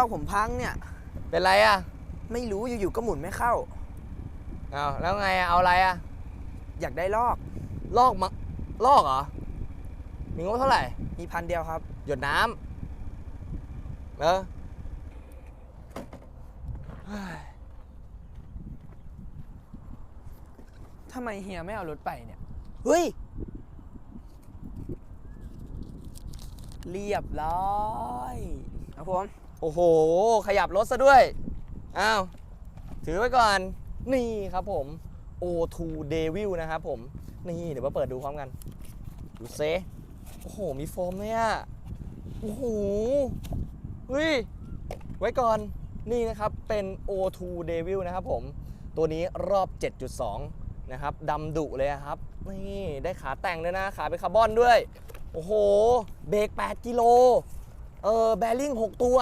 ลอกผมพังเนี่ย เป็นไรอะไม่รู้อยู่ๆก็หมุนไม่เข้า เอาแล้วไงอะเอาอะไรอะอยากได้ลอกลอกมาลอกเหรอมีงบเท่าไหร่ มีพันเดียวครับ หยดน้ำเออเฮ้ยทำไมเฮียไม่เอารถไปเนี่ย เฮ้ย เรียบร้อยครับผม โอ้โห ขยับรถซะด้วย อ้าว ถือไว้ก่อน นี่ครับผม O2 Devil นะครับผม นี่เดี๋ยวมาเปิดดูพร้อมกัน ดูเซโอ้โห มีโฟมเนี่ยโอ้โหเฮ้ย ไว้ก่อน นี่นะครับเป็น O2 Devil นะครับผม ตัวนี้รอบ 7.2 นะครับดำดุเลยครับ นี่ได้ขาแต่งด้วยนะ ขาเป็นคาร์บอนด้วย โอ้โห เบรก 8 กิโล เออ แบริ่ง 6 ตัว